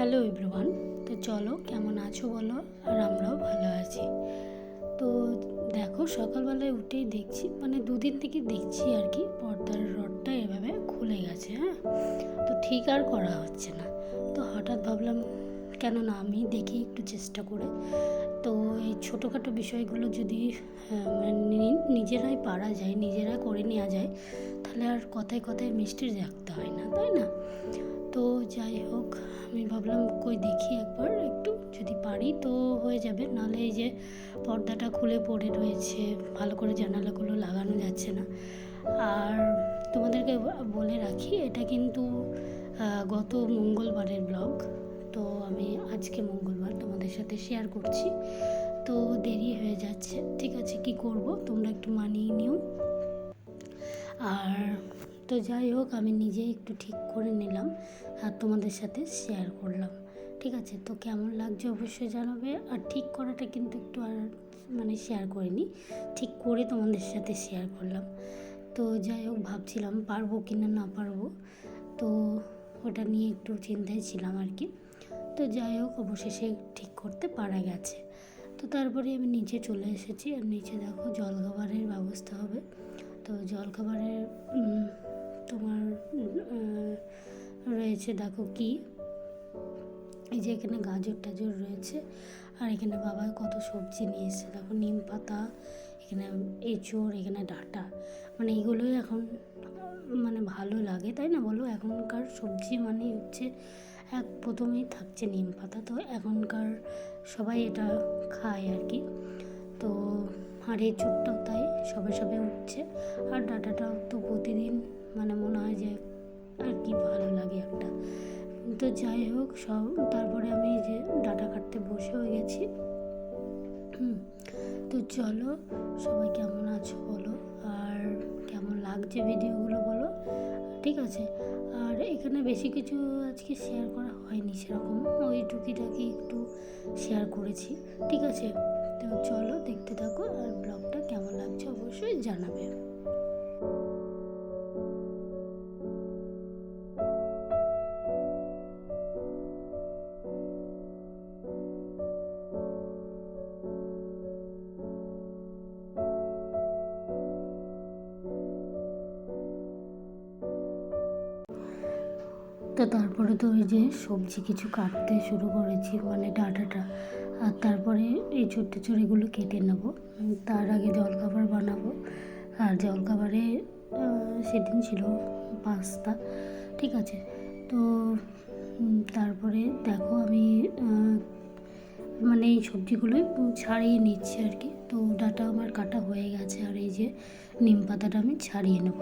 Hello everyone তো চলো কেমন আছো বলো? আর আমরাও ভালো আছি। তো দেখো সকালবেলায় উঠেই দেখছি মানে দুদিন থেকে দেখছি আর কি পর্দার রডটা এভাবে খুলে গেছে হ্যাঁ? তো ঠিক আর করা হচ্ছে না। তো হঠাৎ ভাবলাম কেন না আমি দেখি একটু চেষ্টা করে। তো এই ছোটোখাটো বিষয়গুলো যদি আহ, মানে নিজেরাই পারা যায় নিজেরা করে নেওয়া যায় তাহলে আর কথায় কথায় মিষ্টির রাখতে হয় না তাই না? তো যাই হোক, আমি ভাবলাম কই দেখি একবার, একটু যদি পারি তো হয়ে যাবে। নাহলে এই যে পর্দাটা খুলে পড়ে রয়েছে, ভালো করে জানালাগুলো লাগানো যাচ্ছে না। আর তোমাদেরকে বলে রাখি, এটা কিন্তু গত মঙ্গলবারের ব্লগ। তো আমি আজকে মঙ্গলবার তোমাদের সাথে শেয়ার করছি। তো দেরি হয়ে যাচ্ছে, ঠিক আছে, কি করব? তোমরা একটু মানিয়ে নিও। তো যাই হোক, আমি নিজে একটু ঠিক করে নিলাম আর তোমাদের সাথে শেয়ার করলাম। ঠিক আছে? তো কেমন লাগছে অবশ্যই জানাবে। আর ঠিক করাটা কিন্তু একটু আর মানে শেয়ার করিনি, ঠিক করে তোমাদের সাথে শেয়ার করলাম। তো যাই হোক, ভাবছিলাম পারব কি না না পারব। তো ওটা নিয়ে একটু চিন্তায় ছিলাম আর কি। তো যাই হোক, অবশেষে ঠিক করতে পারা গেছে। তো তারপরে আমি নিচে চলে এসেছি। আর নিচে দেখো, জলখাবারের ব্যবস্থা হবে। তো জলখাবারের তোমার রয়েছে, দেখো কি? এই যে এখানে গাজর টাজর রয়েছে, আর এখানে বাবা কত সবজি নিয়ে এসেছে। দেখো নিম পাতা, এখানে এঁচড়, এখানে ডাঁটা। মানে এগুলোই এখন মানে ভালো লাগে, তাই না বলো? এখনকার সবজি মানে হচ্ছে, এক প্রথমেই থাকছে নিম পাতা। তো এখনকার সবাই এটা খায় আর কি। তো আর এই চোটটাও তাই, সবে সবে উঠছে। আর ডাটাটাও তো প্রতিদিন মানে মনে হয় যে আর কি ভালো লাগে একটা। তো যাই হোক সব তারপরে আমি যে ডাটা কাটতে বসেও গেছি। হুম, তো চলো সবাই কেমন আছো বলো? আর কেমন লাগছে ভিডিওগুলো বলো? ঠিক আছে। আর এখানে বেশি কিছু আজকে শেয়ার করা হয়নি সেরকম। ওই টুকিটাকি একটু শেয়ার করেছি। ঠিক আছে? তো চলো দেখতে থাকো। আর ব্লগটা কেমন লাগছে অবশ্যই জানাবে। তো তারপরে তো ওই যে সবজি কিছু কাটতে শুরু করেছি মানে ডাঁটাটা। আর তারপরে এই ছোট্ট চড়িগুলো কেটে নেব। তার আগে জলখাবার বানাবো। আর জলখাবারে সেদিন ছিল পাস্তা, ঠিক আছে? তো তারপরে দেখো আমি মানে এই সবজিগুলোই ছাড়িয়ে নিচ্ছি আর কি। তো ডাটা আমার কাটা হয়ে গেছে আর এই যে নিম পাতাটা আমি ছাড়িয়ে নেব।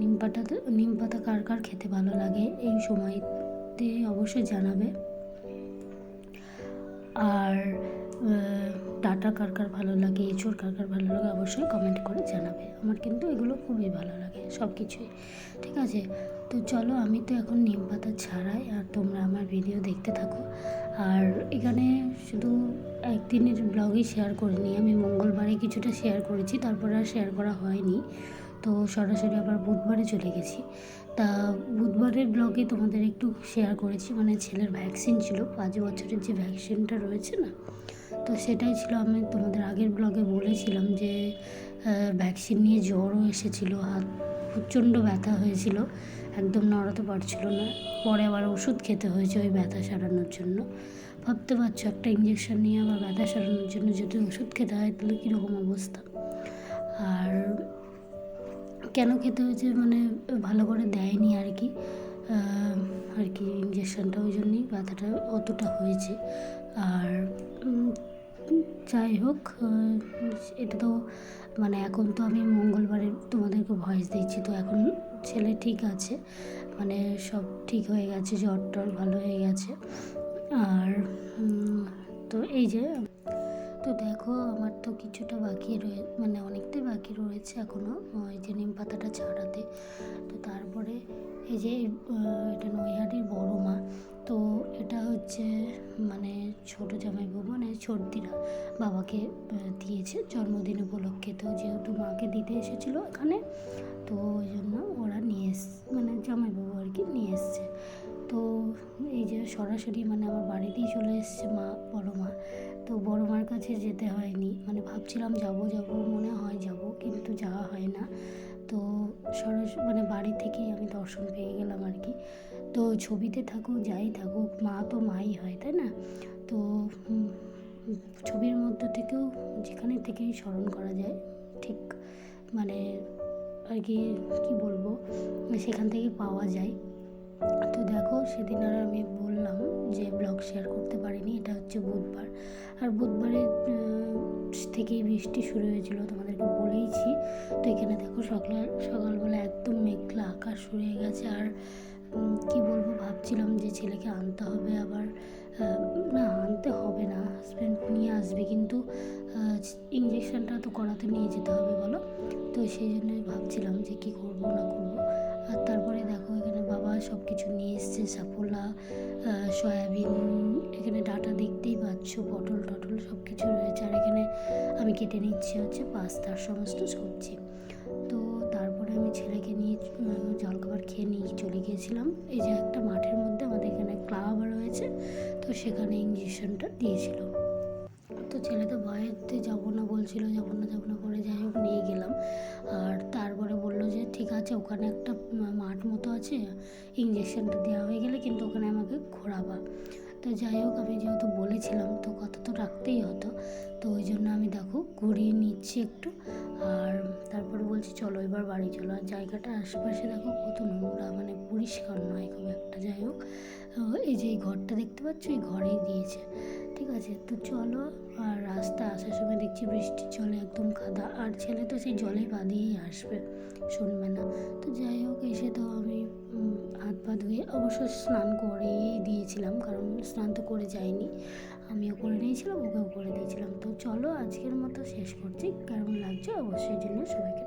নিম পাতাতে নিম পাতা কার কার খেতে ভালো লাগে এই সময়তে অবশ্যই জানাবে। আর ডাটা কার কার ভালো লাগে, এঁচড় কার কার ভালো লাগে অবশ্যই কমেন্ট করে জানাবে। আমার কিন্তু এগুলো খুবই ভালো লাগে সব কিছুই ঠিক আছে? তো চলো, আমি তো এখন নিম পাতা ছাড়াই, আর তোমরা আমার ভিডিও দেখতে থাকো। আর এখানে শুধু একদিনের ব্লগই শেয়ার করিনি, আমি মঙ্গলবারে কিছুটা শেয়ার করেছি, তারপরে আর শেয়ার করা হয়নি। তো সরাসরি আবার বুধবারে চলে গেছি। তা বুধবারের ব্লগে তোমাদের একটু শেয়ার করেছি মানে ছেলের ভ্যাকসিন ছিল, পাঁচ বছরের যে ভ্যাকসিনটা রয়েছে না, তো সেটাই ছিল। আমি তোমাদের আগের ব্লগে বলেছিলাম যে ভ্যাকসিন নিয়ে জ্বরও এসেছিল, হাত প্রচণ্ড ব্যথা হয়েছিল, একদম নড়াতে পারছিল না। পরে আবার ওষুধ খেতে হয়েছে ওই ব্যথা সারানোর জন্য। ভাবতে পারছ, একটা ইঞ্জেকশন নিয়ে আবার ব্যথা সারানোর জন্য যদি ওষুধ খেতে হয়, তাহলে কীরকম অবস্থা? আর কেন খেতে হয়েছে মানে ভালো করে দেয়নি আর কি আর কি ইঞ্জেকশনটা ওই জন্যই ব্যথাটা অতটা হয়েছে। আর যাই হোক এটা তো মানে এখন তো আমি মঙ্গলবারে তোমাদেরকে ভয়েস দিচ্ছি, তো এখন ছেলে ঠিক আছে মানে সব ঠিক হয়ে গেছে জ্বর টর ভালো হয়ে গেছে। আর তো এই যে তো দেখো, আমার তো কিছুটা বাকি রয়ে মানে অনেকটাই বাকি রয়েছে এখনও ওই যে নিম পাতাটা ছাড়াতে। তো তারপরে এই যে এটা নৈহাটির বড় মা, তো এটা হচ্ছে মানে ছোট জামাই জামাইবাবু মানে সর্দিরা বাবাকে দিয়েছে জন্মদিন উপলক্ষে। তো যেহেতু মাকে দিতে এসেছিল এখানে, তো ওই জন্য ওরা নিয়ে এস মানে জামাইবাবু আর কি নিয়ে এসছে। তো এই যে সরাসরি মানে কাছে যেতে হয়নি। মানে ভাবছিলাম যাব যাব মনে হয় যাব, কিন্তু যাওয়া হয় না। তো সরাসরি মানে বাড়ি থেকেই আমি দর্শন পেয়ে গেলাম আর কি। তো ছবিতে থাকুক, যাই থাকুক, মা তো মাই হয়, তাই না? তো ছবির মধ্যে থেকেও যেখানে থেকেই স্মরণ করা যায়, ঠিক মানে আর কি, কী বলব? সেখান থেকে পাওয়া যায়। তো দেখো, সেদিন আর আমি বললাম যে ব্লগ শেয়ার করতে পারিনি, এটা হচ্ছে বুধবার। আর বুধবারের থেকেই বৃষ্টি শুরু হয়েছিল, তোমাদেরকে বলেইছি। তো এখানে দেখো, সকাল, সকালবেলা একদম মেঘলা আকাশ হয়ে গেছে, আর কি বলব, ভাবছিলাম যে ছেলেকে আনতে হবে আবার না, আনতে হবে না হাজব্যান্ড নিয়ে আসবে, কিন্তু ইঞ্জেকশনটা তো করাতে নিয়ে যেতে হবে, বলো? তো সেই জন্যই ভাবছিলাম যে কি করব, না করব। আর তারপরে দেখো এখানে বাবা সব কিছু নিয়ে এসছে সাফোলা সয়াবিন, এখানে ডাটা দেখতেই পাচ্ছ, পটল টটল সব কিছু রয়েছে। আর এখানে আমি কেটে নিচ্ছি হচ্ছে পাস্তার সমস্ত সবজি। তো তারপরে আমি ছেলেকে নিয়ে জলখাবার খেয়ে নিয়ে চলে গিয়েছিলাম। এই যে একটা মাঠের মধ্যে আমাদের এখানে ক্লাব রয়েছে, তো সেখানে ইঞ্জেকশনটা দিয়েছিল। তো ছেলে তো ভয়েতে যাব না বলছিল, যাব না যাব না করে যাই হোক নিয়ে গেলাম। আর তারপরে বলল যে, ঠিক আছে, ওখানে একটা মাঠ মতো আছে ইঞ্জেকশনটা দেওয়া হয়ে গেলে কিন্তু ওখানে আমাকে ঘোরাবা। তো যাই হোক, আমি যেহেতু বলেছিলাম, তো কথা তো রাখতেই হতো। তো ওই জন্য আমি দেখো ঘুরিয়ে নিচ্ছি একটু। আর তারপরে বলছি, চলো এবার বাড়ি চলো। আর জায়গাটা আশেপাশে দেখো কত নোংরা মানে পরিষ্কার নয় খুব একটা, যাই হোক। আহ, এই যে এই ঘরটা দেখতে পাচ্ছ এই ঘরেই দিয়েছে। ঠিক আছে তো চলো আর রাস্তা আসার সময় দেখছি বৃষ্টির জলে একদম কাদা আর ছেলে তো সেই জলে পা দিয়েই আসবে শুনবে না। তো যাই হোক এসে তো আমি হাত পা ধুয়ে অবশ্য স্নান করেই দিয়েছিলাম কারণ স্নান তো করে যাইনি। আমিও করে নিয়েছিলাম ওকেও করে দিয়েছিলাম। তো চলো আজকের মতো শেষ করছি। কেমন লাগছে অবশ্যই জন্য সবাইকে